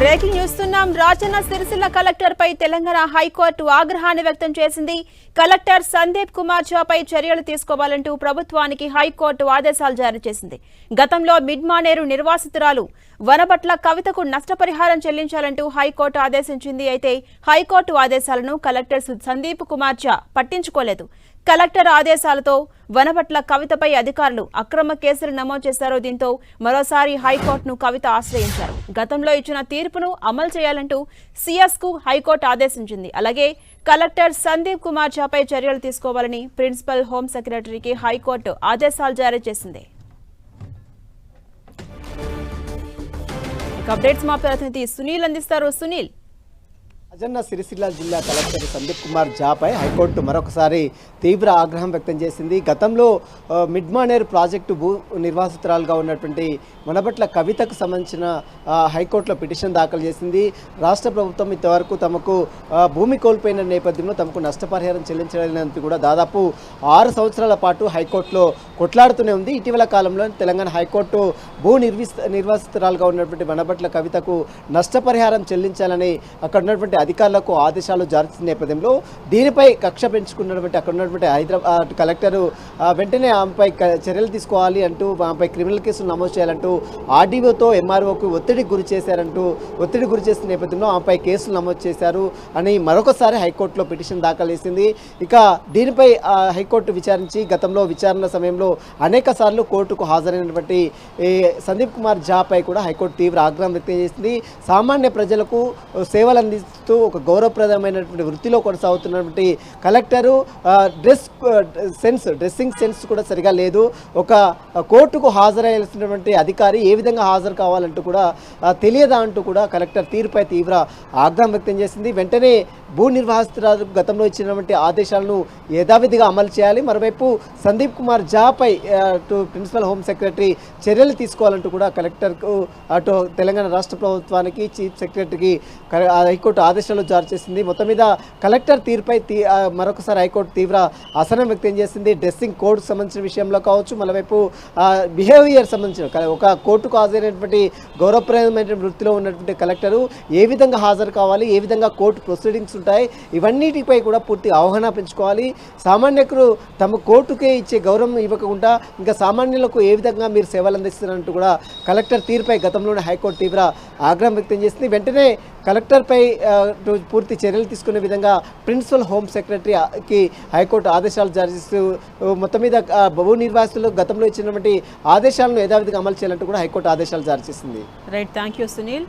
Breaking చూస్తున్నాం Rajanna Sircilla collector పై Telangana high court ఆగ్రహాన్ని వ్యక్తం చేసింది. కలెక్టర్ సందీప్ కుమార్ ఝాపై చర్యలు తీసుకోవాలంటూ ప్రభుత్వానికి హైకోర్టు ఆదేశాలు జారీ చేసింది. గతంలో మిడ్మానేరు నిర్వాసితురాలు వనపట్ల కవితకు నష్టపరిహారం చెల్లించాలంటూ హైకోర్టు ఆదేశించింది. అయితే హైకోర్టు ఆదేశాలను కలెక్టర్ సందీప్ కుమార్ ఝా పట్టించుకోలేదు. కలెక్టర్ ఆదేశాలతో వనపట్ల కవితపై అధికారులు అక్రమ కేసులు నమోదు చేశారు దీంతో మరోసారి హైకోర్టును కవిత ఆశ్రయించారు. గతంలో ఇచ్చిన తీర్పును అమలు చేయాలంటూ సిఎస్కు హైకోర్టు ఆదేశించింది. అలాగే కలెక్టర్ సందీప్ కుమార్ ఝాపై చర్యలు తీసుకోవాలని ప్రిన్సిపల్ హోం సెక్రటరీకి హైకోర్టు ఆదేశాలు జారీ చేసింది. అప్డేట్స్ మా ప్రతినిధి సునీల్ అందిస్తారు. సునీల్ అజన్న సిరిసిల్ల జిల్లా కలెక్టర్ సందీప్ కుమార్ జాపై హైకోర్టు మరొకసారి తీవ్ర ఆగ్రహం వ్యక్తం చేసింది. గతంలో మిడ్మానేర్ ప్రాజెక్టు భూ నిర్వాసితురాలుగా ఉన్నటువంటి మనబట్ల కవితకు సంబంధించిన హైకోర్టులో పిటిషన్ దాఖలు చేసింది. రాష్ట్ర ప్రభుత్వం ఇంతవరకు తమకు భూమి కోల్పోయిన నేపథ్యంలో తమకు నష్టపరిహారం చెల్లించలేనందుకు కూడా దాదాపు ఆరు సంవత్సరాల పాటు హైకోర్టులో కొట్లాడుతూనే ఉంది. ఇటీవల కాలంలో తెలంగాణ హైకోర్టు భూ నిర్విస్ నిర్వాసితురాలుగా ఉన్నటువంటి మనబట్ల కవితకు నష్టపరిహారం చెల్లించాలని అక్కడ ఉన్నటువంటి అధికారులకు ఆదేశాలు జారీ నేపథ్యంలో దీనిపై కక్ష పెంచుకున్నటువంటి అక్కడ ఉన్నటువంటి హైదరాబాద్ కలెక్టరు వెంటనే ఆమెపై చర్యలు తీసుకోవాలి అంటూ ఆమెపై క్రిమినల్ కేసులు నమోదు చేయాలంటూ ఆర్డీఓతో ఎంఆర్ఓకు ఒత్తిడికి గురి చేశారంటూ ఒత్తిడి గురి చేసిన నేపథ్యంలో ఆమెపై కేసులు నమోదు చేశారు అని మరొకసారి హైకోర్టులో పిటిషన్ దాఖలు చేసింది. ఇక దీనిపై హైకోర్టు విచారించి గతంలో విచారణ సమయంలో అనేక సార్లు కోర్టుకు హాజరైనటువంటి సందీప్ కుమార్ జాపై కూడా హైకోర్టు తీవ్ర ఆగ్రహం వ్యక్తం చేసింది. సామాన్య ప్రజలకు సేవలు అందిస్తూ ఒక గౌరవప్రదమైనటువంటి వృత్తిలో కొనసాగుతున్నటువంటి collector dress sense dressing sense కూడా సరిగా లేదు. ఒక కోర్టుకు హాజరయ్యాల్సినటువంటి అధికారి ఏ విధంగా హాజరు కావాలంటూ కూడా తెలియదా అంటూ కూడా కలెక్టర్ తీరుపై తీవ్ర ఆగ్రహం వ్యక్తం చేసింది. వెంటనే భూ నిర్వాసితురాలు గతంలో ఇచ్చినటువంటి ఆదేశాలను యథావిధిగా అమలు చేయాలి. మరోవైపు సందీప్ కుమార్ జాపై అటు ప్రిన్సిపల్ హోమ్ సెక్రటరీ చర్యలు తీసుకోవాలంటూ కూడా కలెక్టర్కు అటు తెలంగాణ రాష్ట్ర ప్రభుత్వానికి చీఫ్ సెక్రటరీకి హైకోర్టు ఆదేశాలు జారీ చేసింది. మొత్తం మీద కలెక్టర్ తీరుపై తీ- మరొకసారి హైకోర్టు తీవ్ర అసహనం వ్యక్తం చేసింది. డ్రెస్సింగ్ కోడ్కు సంబంధించిన విషయంలో కావచ్చు మరోవైపు బిహేవియర్ సంబంధించిన ఒక కోర్టుకు హాజరైనటువంటి గౌరవప్రదమైన వృత్తిలో ఉన్నటువంటి కలెక్టరు ఏ విధంగా హాజరు కావాలి ఏ విధంగా కోర్టు ప్రొసీడింగ్స్ ఉంటాయి ఇవన్నిటిపై కూడా పూర్తి అవగాహన పెంచుకోవాలి. సామాన్యకులు తమ కోర్టుకే ఇచ్చే గౌరవం ఇవ్వకుండా ఇంకా సామాన్యులకు ఏ విధంగా మీరు సేవలు అందిస్తున్నారంటూ కూడా కలెక్టర్ తీరుపై గతంలోనే హైకోర్టు తీవ్ర ఆగ్రహం వ్యక్తం చేసింది. వెంటనే కలెక్టర్పై పూర్తి చర్యలు తీసుకునే విధంగా ప్రిన్సిపల్ హోమ్ సెక్రటరీకి హైకోర్టు ఆదేశాలు జారీ చేస్తూ మొత్తం మీద భూ నిర్వాసితులు గతంలో ఇచ్చినటువంటి ఆదేశాలను యథావిధిగా అమలు చేయాలంటూ కూడా హైకోర్టు ఆదేశాలు జారీ చేసింది. Right thank you Sunil.